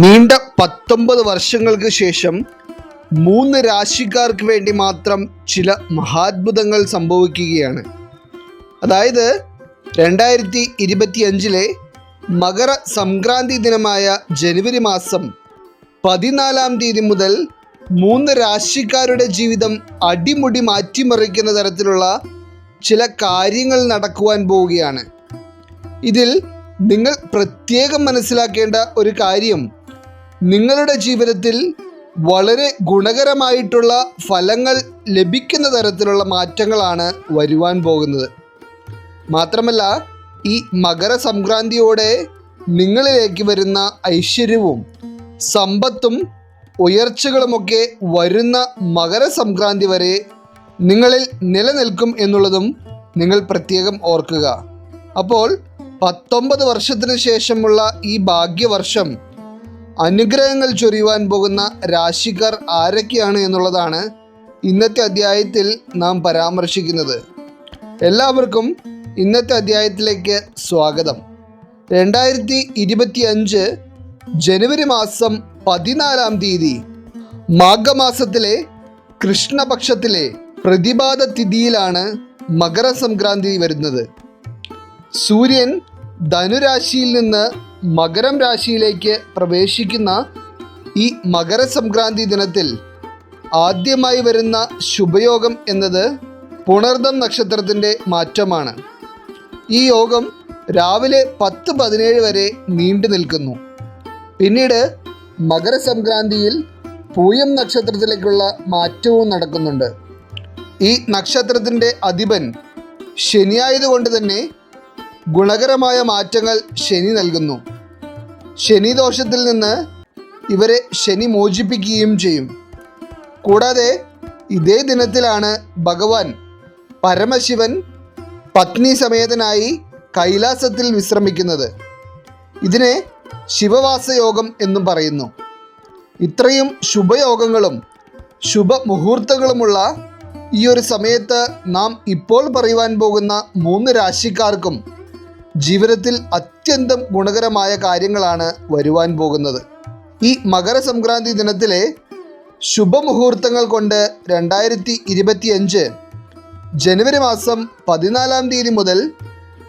നീണ്ട പത്തൊമ്പത് വർഷങ്ങൾക്ക് ശേഷം മൂന്ന് രാശിക്കാർക്ക് വേണ്ടി മാത്രം ചില മഹാത്ഭുതങ്ങൾ സംഭവിക്കുകയാണ്. അതായത് രണ്ടായിരത്തി ഇരുപത്തിയഞ്ചിലെ മകര സംക്രാന്തി ദിനമായ ജനുവരി മാസം പതിനാലാം തീയതി മുതൽ മൂന്ന് രാശിക്കാരുടെ ജീവിതം അടിമുടി മാറ്റിമറിക്കുന്ന തരത്തിലുള്ള ചില കാര്യങ്ങൾ നടക്കുവാൻ പോവുകയാണ്. ഇതിൽ നിങ്ങൾ പ്രത്യേകം മനസ്സിലാക്കേണ്ട ഒരു കാര്യം. നിങ്ങളുടെ ജീവിതത്തിൽ വളരെ ഗുണകരമായിട്ടുള്ള ഫലങ്ങൾ ലഭിക്കുന്ന തരത്തിലുള്ള മാറ്റങ്ങളാണ് വരുവാൻ പോകുന്നത്. മാത്രമല്ല ഈ മകര മകരസംക്രാന്തിയോടെ നിങ്ങളിലേക്ക് വരുന്ന ഐശ്വര്യവും സമ്പത്തും ഉയർച്ചകളുമൊക്കെ വരുന്ന മകര മകരസംക്രാന്തി വരെ നിങ്ങളിൽ നിലനിൽക്കും എന്നുള്ളതും നിങ്ങൾ പ്രത്യേകം ഓർക്കുക. അപ്പോൾ പത്തൊമ്പത് വർഷത്തിന് ശേഷമുള്ള ഈ ഭാഗ്യവർഷം അനുഗ്രഹങ്ങൾ ചൊരിയുവാൻ പോകുന്ന രാശിക്കാർ ആരൊക്കെയാണ് എന്നുള്ളതാണ് ഇന്നത്തെ അധ്യായത്തിൽ നാം പരാമർശിക്കുന്നത്. എല്ലാവർക്കും ഇന്നത്തെ അധ്യായത്തിലേക്ക് സ്വാഗതം. രണ്ടായിരത്തി ഇരുപത്തി അഞ്ച് ജനുവരി മാസം പതിനാലാം തീയതി മാഘമാസത്തിലെ കൃഷ്ണപക്ഷത്തിലെ പ്രതിപാദ തിഥിയിലാണ് മകരസംക്രാന്തി വരുന്നത്. സൂര്യൻ ധനുരാശിയിൽ നിന്ന് മകരം രാശിയിലേക്ക് പ്രവേശിക്കുന്ന ഈ മകരസംക്രാന്തി ദിനത്തിൽ ആദ്യമായി വരുന്ന ശുഭയോഗം എന്നത് പുണർദം നക്ഷത്രത്തിന്റെ മാറ്റമാണ്. ഈ യോഗം രാവിലെ പത്ത് പതിനേഴ് വരെ നീണ്ടു നിൽക്കുന്നു. പിന്നീട് മകരസംക്രാന്തിയിൽ പൂയം നക്ഷത്രത്തിലേക്കുള്ള മാറ്റവും നടക്കുന്നുണ്ട്. ഈ നക്ഷത്രത്തിന്റെ അധിപൻ ശനിയായതുകൊണ്ട് തന്നെ ഗുണകരമായ മാറ്റങ്ങൾ ശനി നൽകുന്നു. ശനി ദോഷത്തിൽ നിന്ന് ഇവരെ ശനി മോചിപ്പിക്കുകയും ചെയ്യും. കൂടാതെ ഇതേ ദിനത്തിലാണ് ഭഗവാൻ പരമശിവൻ പത്നി സമേതനായി കൈലാസത്തിൽ വിശ്രമിക്കുന്നത്. ഇതിനെ ശിവവാസയോഗം എന്നും പറയുന്നു. ഇത്രയും ശുഭയോഗങ്ങളും ശുഭമുഹൂർത്തങ്ങളുമുള്ള ഈ ഒരു സമയത്ത് നാം ഇപ്പോൾ പറയുവാൻ പോകുന്ന മൂന്ന് രാശിക്കാർക്കും ജീവിതത്തിൽ അത്യന്തം ഗുണകരമായ കാര്യങ്ങളാണ് വരുവാൻ പോകുന്നത്. ഈ മകരസംക്രാന്തി ദിനത്തിലെ ശുഭമുഹൂർത്തങ്ങൾ കൊണ്ട് രണ്ടായിരത്തി ഇരുപത്തിയഞ്ച് ജനുവരി മാസം പതിനാലാം തീയതി മുതൽ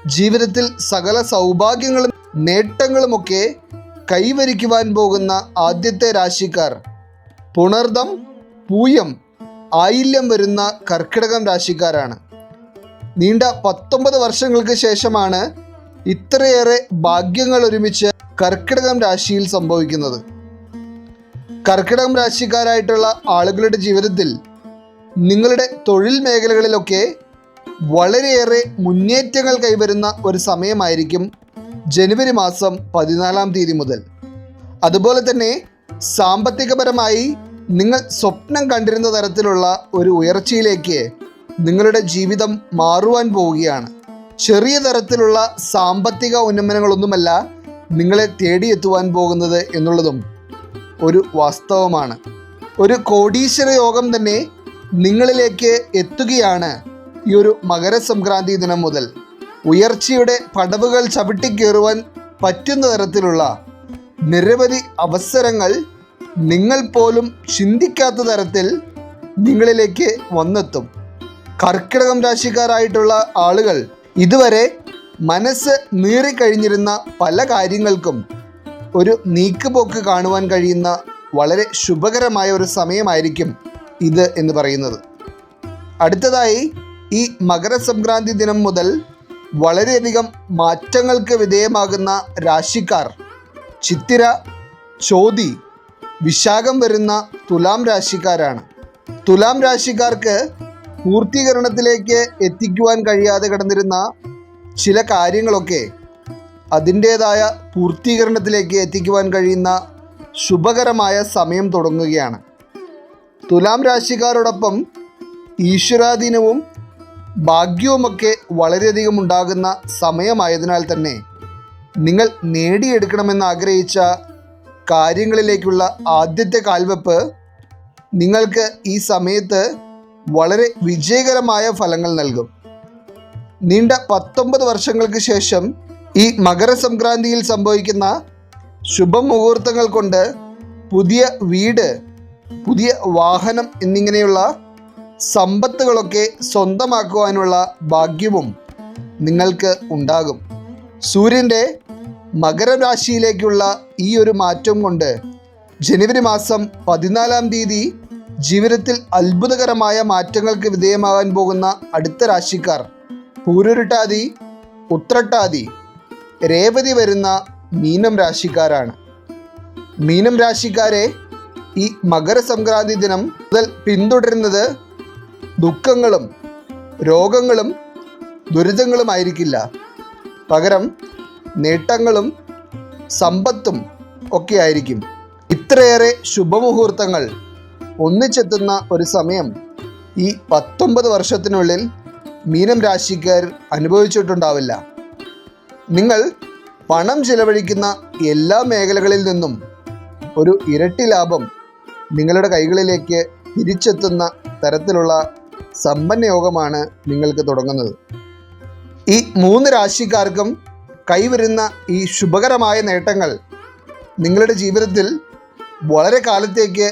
ജീവിതത്തിൽ സകല സൗഭാഗ്യങ്ങളും നേട്ടങ്ങളുമൊക്കെ കൈവരിക്കുവാൻ പോകുന്ന ആദ്യത്തെ രാശിക്കാർ. പുണർദം പൂയം ആയില്യം വരുന്ന കർക്കിടകം രാശിക്കാരാണ്. നീണ്ട പത്തൊമ്പത് വർഷങ്ങൾക്ക് ശേഷമാണ് ഇത്രയേറെ ഭാഗ്യങ്ങൾ ഒരുമിച്ച് കർക്കിടകം രാശിയിൽ സംഭവിക്കുന്നത്. കർക്കിടകം രാശിക്കാരായിട്ടുള്ള ആളുകളുടെ ജീവിതത്തിൽ നിങ്ങളുടെ തൊഴിൽ മേഖലകളിലൊക്കെ വളരെയേറെ മുന്നേറ്റങ്ങൾ കൈവരുന്ന ഒരു സമയമായിരിക്കും ജനുവരി മാസം പതിനാലാം തീയതി മുതൽ. അതുപോലെ തന്നെ സാമ്പത്തികപരമായി നിങ്ങൾ സ്വപ്നം കണ്ടിരുന്ന തരത്തിലുള്ള ഒരു ഉയർച്ചയിലേക്ക് നിങ്ങളുടെ ജീവിതം മാറുവാൻ പോവുകയാണ്. ചെറിയ തരത്തിലുള്ള സാമ്പത്തിക ഉന്നമനങ്ങളൊന്നുമല്ല നിങ്ങളെ തേടിയെത്തുവാൻ പോകുന്നത് എന്നുള്ളതും ഒരു വാസ്തവമാണ്. ഒരു കോടീശ്വര യോഗം തന്നെ നിങ്ങളിലേക്ക് എത്തുകയാണ് ഈ ഒരു മകരസംക്രാന്തി ദിനം മുതൽ. ഉയർച്ചയുടെ പടവുകൾ ചവിട്ടിക്കേറുവാൻ പറ്റുന്ന തരത്തിലുള്ള നിരവധി അവസരങ്ങൾ നിങ്ങൾ പോലും ചിന്തിക്കാത്ത തരത്തിൽ നിങ്ങളിലേക്ക് വന്നെത്തും. കർക്കിടകം രാശിക്കാരായിട്ടുള്ള ആളുകൾ ഇതുവരെ മനസ്സ് നീറിക്കഴിഞ്ഞിരുന്ന പല കാര്യങ്ങൾക്കും ഒരു നീക്കുപോക്ക് കാണുവാൻ കഴിയുന്ന വളരെ ശുഭകരമായ ഒരു സമയമായിരിക്കും ഇത് എന്ന് പറയുന്നത്. അടുത്തതായി ഈ മകരസംക്രാന്തി ദിനം മുതൽ വളരെയധികം മാറ്റങ്ങൾക്ക് വിധേയമാകുന്ന രാശിക്കാർ ചിത്തിര ചോതി വിശാഖം വരുന്ന തുലാം രാശിക്കാരാണ്. തുലാം രാശിക്കാർക്ക് പൂർത്തീകരണത്തിലേക്ക് എത്തിക്കുവാൻ കഴിയാതെ കിടന്നിരുന്ന ചില കാര്യങ്ങളൊക്കെ അതിന്റേതായ പൂർത്തീകരണത്തിലേക്ക് എത്തിക്കുവാൻ കഴിയുന്ന ശുഭകരമായ സമയം തുടങ്ങുകയാണ്. തുലാം രാശിക്കാരോടൊപ്പം ഈശ്വരാധീനവും ഭാഗ്യവുമൊക്കെ വളരെയധികം ഉണ്ടാകുന്ന സമയമായതിനാൽ തന്നെ നിങ്ങൾ നേടിയെടുക്കണമെന്ന് ആഗ്രഹിച്ച കാര്യങ്ങളിലേക്കുള്ള ആദ്യത്തെ കാൽവെപ്പ് നിങ്ങൾക്ക് ഈ സമയത്ത് വളരെ വിജയകരമായ ഫലങ്ങൾ നൽകും. നീണ്ട പത്തൊമ്പത് വർഷങ്ങൾക്ക് ശേഷം ഈ മകരസംക്രാന്തിയിൽ സംഭവിക്കുന്ന ശുഭമുഹൂർത്തങ്ങൾ കൊണ്ട് പുതിയ വീട് പുതിയ വാഹനം എന്നിങ്ങനെയുള്ള സമ്പത്തുകളൊക്കെ സ്വന്തമാക്കുവാനുള്ള ഭാഗ്യവും നിങ്ങൾക്ക് ഉണ്ടാകും. സൂര്യന്റെ മകരരാശിയിലേക്കുള്ള ഈ ഒരു മാറ്റം കൊണ്ട് ജനുവരി മാസം പതിനാലാം തീയതി ജീവിതത്തിൽ അത്ഭുതകരമായ മാറ്റങ്ങൾക്ക് വിധേയമാകാൻ പോകുന്ന അടുത്ത രാശിക്കാർ. പൂരുരുട്ടാതി ഉത്രട്ടാതി രേവതി വരുന്ന മീനം രാശിക്കാരാണ്. മീനം രാശിക്കാരെ ഈ മകരസംക്രാന്തി ദിനം മുതൽ പിന്തുടരുന്നത് ദുഃഖങ്ങളും രോഗങ്ങളും ദുരിതങ്ങളുമായിരിക്കില്ല പകരം നേട്ടങ്ങളും സമ്പത്തും ഒക്കെ ആയിരിക്കും. ഇത്രയേറെ ശുഭമുഹൂർത്തങ്ങൾ ഒന്നിച്ചെത്തുന്ന ഒരു സമയം. ഈ പത്തൊമ്പത് വർഷത്തിനുള്ളിൽ മീനം രാശിക്കാർ അനുഭവിച്ചിട്ടുണ്ടാവില്ല. നിങ്ങൾ പണം ചിലവഴിക്കുന്ന എല്ലാ മേഖലകളിൽ നിന്നും ഒരു ഇരട്ടി ലാഭം നിങ്ങളുടെ കൈകളിലേക്ക് തിരിച്ചെത്തുന്ന തരത്തിലുള്ള സമ്പന്ന യോഗമാണ് നിങ്ങൾക്ക് തുടങ്ങുന്നത്. ഈ മൂന്ന് രാശിക്കാർക്കും കൈവരുന്ന ഈ ശുഭകരമായ നേട്ടങ്ങൾ നിങ്ങളുടെ ജീവിതത്തിൽ വളരെ കാലത്തേക്ക്